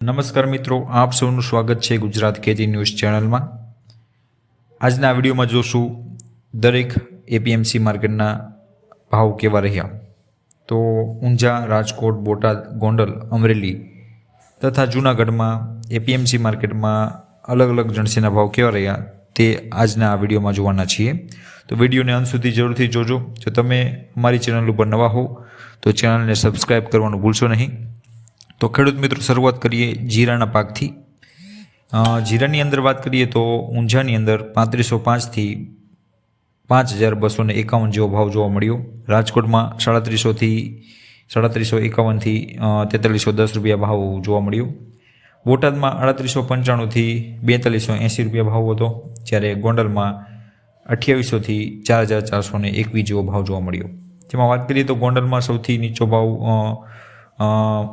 નમસ્કાર મિત્રો, આપ સૌનું સ્વાગત છે ગુજરાત ખેતી ન્યૂઝ ચેનલમાં. આજના વિડીયોમાં જોશું દરેક એપીએમસી માર્કેટના ભાવ કેવા રહ્યા. તો ઊંઝા રાજકોટ, બોટાદ, ગોંડલ, અમરેલી તથા જૂનાગઢમાં એપીએમસી માર્કેટમાં અલગ અલગ જણસીના ભાવ કેવા રહ્યા તે આજના આ વિડીયોમાં જોવાના છીએ. તો વિડીયોને અંત સુધી જરૂરથી જોજો. જો તમે અમારી ચેનલ ઉપર નવા હો, તો ચેનલને સબસ્ક્રાઈબ કરવાનું ભૂલશો નહીં. તો ખેડૂત મિત્રો, શરૂઆત કરીએ જીરાના પાકથી. જીરાની અંદર વાત કરીએ તો ઊંઝાની અંદર પાંત્રીસો પાંચથી પાંચ હજાર બસો ને એકાવન જેવો ભાવ જોવા મળ્યો. રાજકોટમાં સાડત્રીસોથી સાડત્રીસો એકાવનથી તેતાલીસો દસ રૂપિયા ભાવ જોવા મળ્યો. બોટાદમાં અડત્રીસો પંચાણુંથી બેતાલીસો એંસી રૂપિયા ભાવ હતો, જ્યારે ગોંડલમાં અઠ્યાવીસોથી ચાર હજાર ચારસો એકવીસ જેવો ભાવ જોવા મળ્યો. જેમાં વાત કરીએ તો ગોંડલમાં સૌથી નીચો ભાવ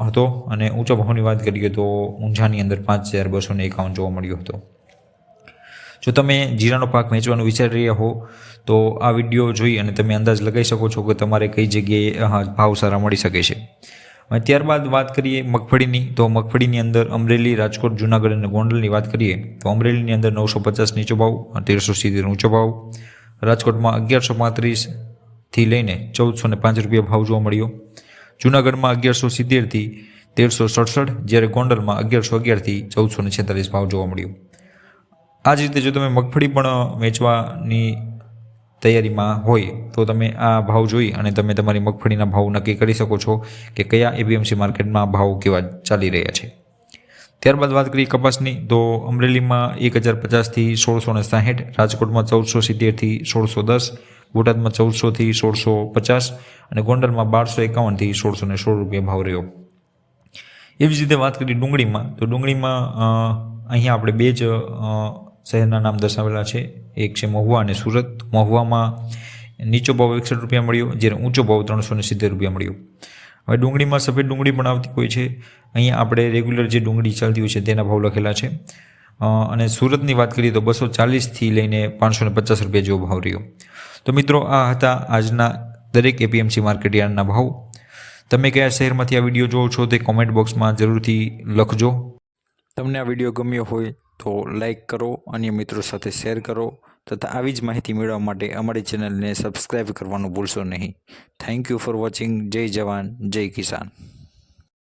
હતો અને ઊંચા ભાવની વાત કરીએ તો ઊંઝાની અંદર પાંચ હજાર બસો ને એકાવન જોવા મળ્યો હતો. જો તમે જીરાનો પાક વેચવાનું વિચારી રહ્યા હો, તો આ વીડિયો જોઈ અને તમે અંદાજ લગાવી શકો છો કે તમારે કઈ જગ્યાએ ભાવ સારા મળી શકે છે. ત્યારબાદ વાત કરીએ મગફળીની, તો મગફળીની અંદર અમરેલી, રાજકોટ, જુનાગઢ અને ગોંડલની વાત કરીએ, તો અમરેલીની અંદર નવસો પચાસ નીચો ભાવ તેરસો સિત્તેર ઊંચો ભાવ. રાજકોટમાં અગિયારસો પાંત્રીસથી લઈને ચૌદસો ને પાંચ રૂપિયા ભાવ જોવા મળ્યો. જુનાગઢમાં અગિયારસો સિત્તેરથી તેરસો સડસઠ, જ્યારે ગોંડલમાં અગિયારસો અગિયારથી ચૌદસો ને છેતાલીસ ભાવ જોવા મળ્યો. આ જ રીતે જો તમે મગફળી પણ વેચવાની તૈયારીમાં હોય, તો તમે આ ભાવ જોઈ અને તમે તમારી મગફળીના ભાવ નક્કી કરી શકો છો કે કયા એપીએમસી માર્કેટમાં ભાવ કેવા ચાલી રહ્યા છે. ત્યારબાદ વાત કરીએ કપાસની, તો અમરેલીમાં એક હજાર પચાસથી સોળસો ને સાહીઠ, રાજકોટમાં ચૌદસો સિત્તેરથી સોળસો દસ બોટાદમાં ચૌદસોથી સોળસો પચાસ અને ગોંડલમાં બારસો એકાવનથી સોળસો ને સોળ રૂપિયા ભાવ રહ્યો. એવી જ રીતે વાત કરીએ ડુંગળીમાં, તો ડુંગળીમાં અહીંયા આપણે બે જ શહેરના નામ દર્શાવેલા છે. એક છે મહુવા અને સુરત. મહુવામાં નીચો ભાવ એકસઠ રૂપિયા મળ્યો, જ્યારે ઊંચો ભાવ ત્રણસો ને સિત્તેર રૂપિયા મળ્યો. હવે ડુંગળીમાં સફેદ ડુંગળી પણ આવતી હોય છે. અહીંયા આપણે રેગ્યુલર જે ડુંગળી ચાલતી હોય છે તેના ભાવ લખેલા છે. અને સુરતની વાત કરીએ તો બસો ચાલીસથી લઈને પાંચસો ને પચાસ રૂપિયા જેવો ભાવ રહ્યો. તો મિત્રો, આ હતા આજના દરેક એપીએમસી માર્કેટ યાર્ડના ભાવ. તમે કયા શહેરમાંથી આ વીડિયો જોવો છો તે કોમેન્ટ બોક્સમાં જરૂરથી લખજો. તમને આ વીડિયો ગમ્યો હોય તો લાઈક કરો અન્ય મિત્રો સાથે શેર કરો તથા આવી જ માહિતી મેળવવા માટે અમારી ચેનલને સબસ્ક્રાઈબ કરવાનું ભૂલશો નહીં. થેન્ક યુ ફોર વોચિંગ જય જવાન, જય કિસાન.